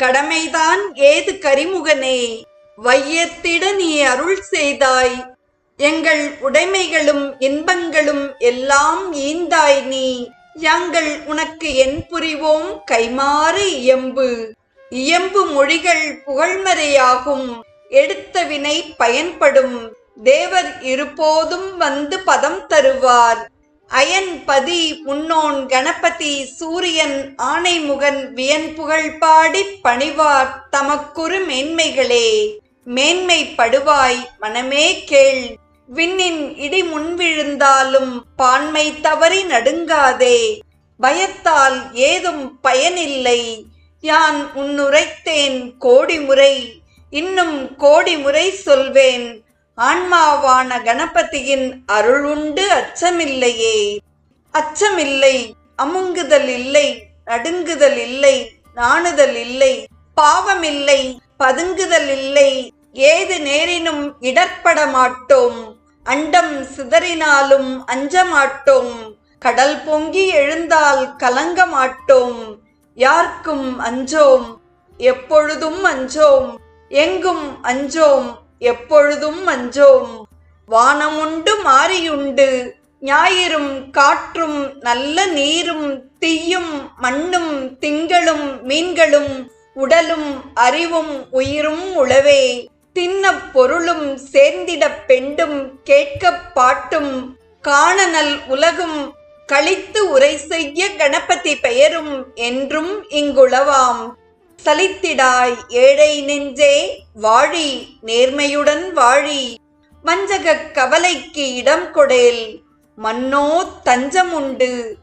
கடமைதான் ஏது கரிமுகனே? வையத்திட நீ அருள் செய்தாய். எங்கள் உடைமைகளும் இன்பங்களும் எல்லாம் ஈந்தாய் நீ. யாங்கள் உனக்கு என் புரிவோம்? கைமாறு இயம்பு. இயம்பு மொழிகள் புகழ்மறையாகும். எடுத்த வினை பயன்படும். தேவர் இருபோதும் வந்து பதம் தருவார். அயன் பதி முன்னோன் கணபதி சூரியன் ஆணைமுகன் வியன்புகழ் பாடி பாடிப் பணிவார் தமக்குறு மேன்மைகளே. மேன்மை படுவாய் மனமே கேள். விண்ணின் இடி முன்விழுந்தாலும் பான்மை தவறி நடுங்காதே. பயத்தால் ஏதும் பயனில்லை. யான் உன்னுரைத்தேன் கோடி முறை இன்னும் கோடி முறை சொல்வேன். ஆன்மாவான கணபதியின் அருள் உண்டு அச்சமில்லையே. அச்சமில்லை அமுங்குதல் இல்லை நடுங்குதல் இல்லை நாணுதல் இல்லை பாவமில்லை பதுங்குதல் இல்லை ஏது நேரினும் இடர்பட மாட்டோம் அண்டம் சிதறினாலும் அஞ்ச மாட்டோம் கடல் பொங்கி எழுந்தால் கலங்க மாட்டோம் யார்க்கும் அஞ்சோம்? எப்பொழுதும் அஞ்சோம். எங்கும் அஞ்சோம்? எப்பொழுதும் அஞ்சோம் வானமுண்டு மாறியுண்டு. ஞாயிறும் காற்றும் நல்ல நீரும் தீயும் மண்ணும் திங்களும் மீன்களும் உடலும் அறிவும் உயிரும் உளவே தின்ன பொருளும் சேர்ந்திடப் பெண்டும் கேட்கப் பாட்டும் காணனல் உலகும் கழித்து உரை செய்ய கணபதி பெயரும் என்றும் இங்குளவாம். சலித்திடாய் ஏழை நெஞ்சே வாழி நேர்மையுடன் வாழி. வஞ்சகக் கவலைக்கு இடம் கொடேல் மன்னோ தஞ்சமுண்டு.